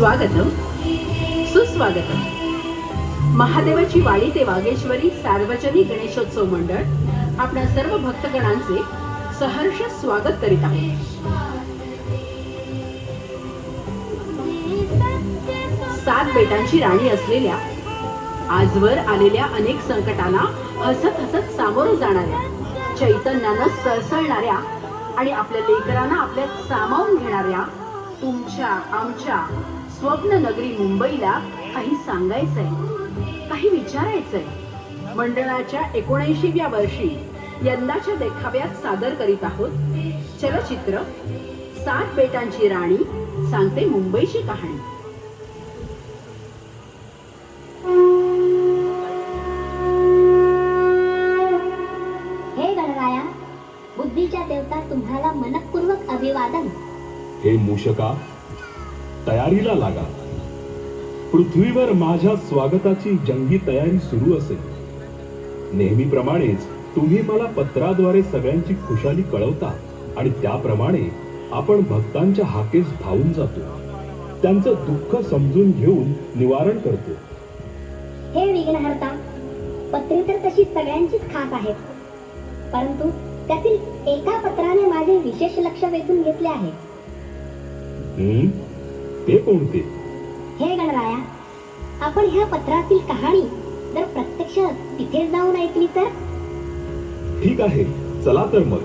स्वागतम. सुस्वागतम. महादेवाची वाडी ते वागेश्वरी सार्वजनिक गणेशोत्सव मंडळ आपल्या सर्व भक्तगणांचे सहर्ष स्वागत करीत आहे. सात बेटांची राणी असलेल्या आजवर आलेल्या अनेक संकटांना हसत हसत सामोरं जाणाऱ्या चैतन्यानं सळसळणाऱ्या आणि आपल्या लेकरांना आपल्यात सामावून घेणाऱ्या तुमच्या आमच्या स्वप्न नगरी मुंबईला काही सांगायचंय काही विचारायचंय. मंडळाच्या एकोणऐंशीव्या वर्षी यंदाच्या देखाव्यात सादर करीत आहोत चलचित्र सात बेटांची राणी सांगते मुंबईची कहाणी. हे गणराया बुद्धीच्या देवता तुम्हाला मनपूर्वक अभिवादन. हे मूषका तयारीला लागा. पृथ्वीवर माझ्या स्वागताची जंगी तयारी सुरू असेल. नेहमीप्रमाणेच तुम्ही मला पत्राद्वारे सगळ्यांची खुशाली कळवता आणि त्याप्रमाणे आपण भक्तांच्या हाकेस धावून जातो. त्यांचं दुःख समजून घेऊन निवारण करतो. हे विघ्नहर्ता पत्रे तर तशी सगळ्यांचीच खास आहेत. परंतु त्यातील एका पत्राने माझे विशेष लक्ष वेधून घेतले आहे. ते कोणते? हे गणराया आपण ह्या पत्रातील कहाणी जर प्रत्यक्ष तिथे जाऊन ऐकली तर? ठीक आहे चला तर मग.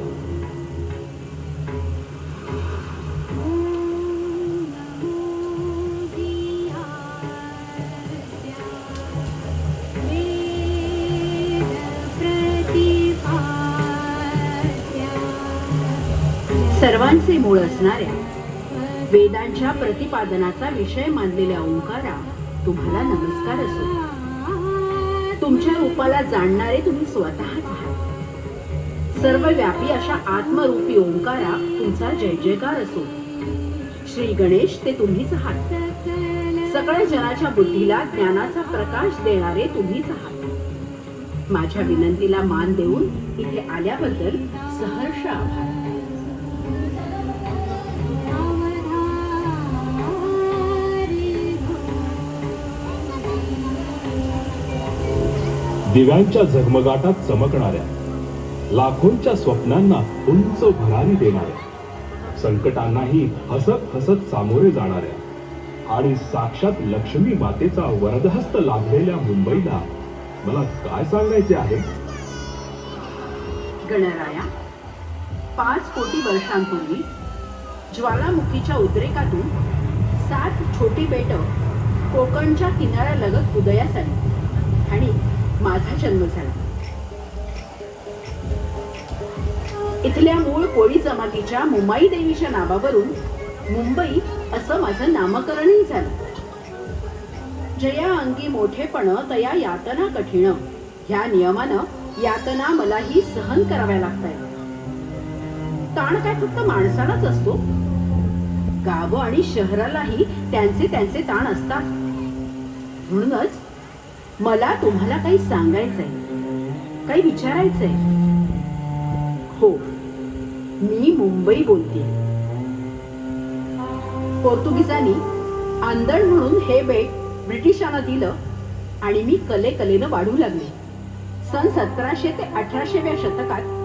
सर्वांचे मूळ असणाऱ्या वेदांच्या प्रतिपादनाचा विषय मानलेल्या ओंकारा तुम्हाला नमस्कार असो. तुमच्या रूपाला जाणणारे तुम्ही स्वतःच आहात. सर्वव्यापी अशा आत्मरूपी ओंकारा तुमचा जय जयकार असो. श्री गणेश ते तुम्हीच आहात. सगळ्या जनाच्या बुद्धीला ज्ञानाचा प्रकाश देणारे तुम्हीच आहात. माझ्या विनंतीला मान देऊन इथे आल्याबद्दल सहर्ष आभार. दिव्यांच्या झगमगाटात चमकणाऱ्या लाखोंच्या स्वप्नांना उंच भरारी देणाऱ्या. संकटांनाही हसत हसत सामोरे जाणाऱ्या. आणि साक्षात लक्ष्मी मातेचा वरदहस्त लाभलेल्या मुंबईला मला काय सांगायचे आहे? गणराया पाच कोटी वर्षांपूर्वी ज्वालामुखीच्या उद्रेकातून सात छोटी बेट कोकणच्या किनाऱ्यालगत उदयास आली. आणि माझा जन्म झाला. इथल्या मूळ कोळी जमातीच्या मुंबाई देवीच्या नावावरून मुंबई असं माझं नामकरणही झालं. जया अंगी मोठेपण तया यातना कठीण. ह्या नियमानं यातना मलाही सहन कराव्या लागतायत. ताण काय फक्त माणसालाच असतो? गाव आणि शहरालाही त्यांचे त्यांचे ताण असतात. म्हणूनच मला तुम्हाला काही सांगायचंय. काही विचारायचंय. हो. मी मुंबई बोलते. पोर्तुगीजांनी आंदण म्हणून हे बेट ब्रिटिशांना दिलं आणि मी कले कलेनं वाढू लागले. सन सतराशे ते अठराशेव्या शतकात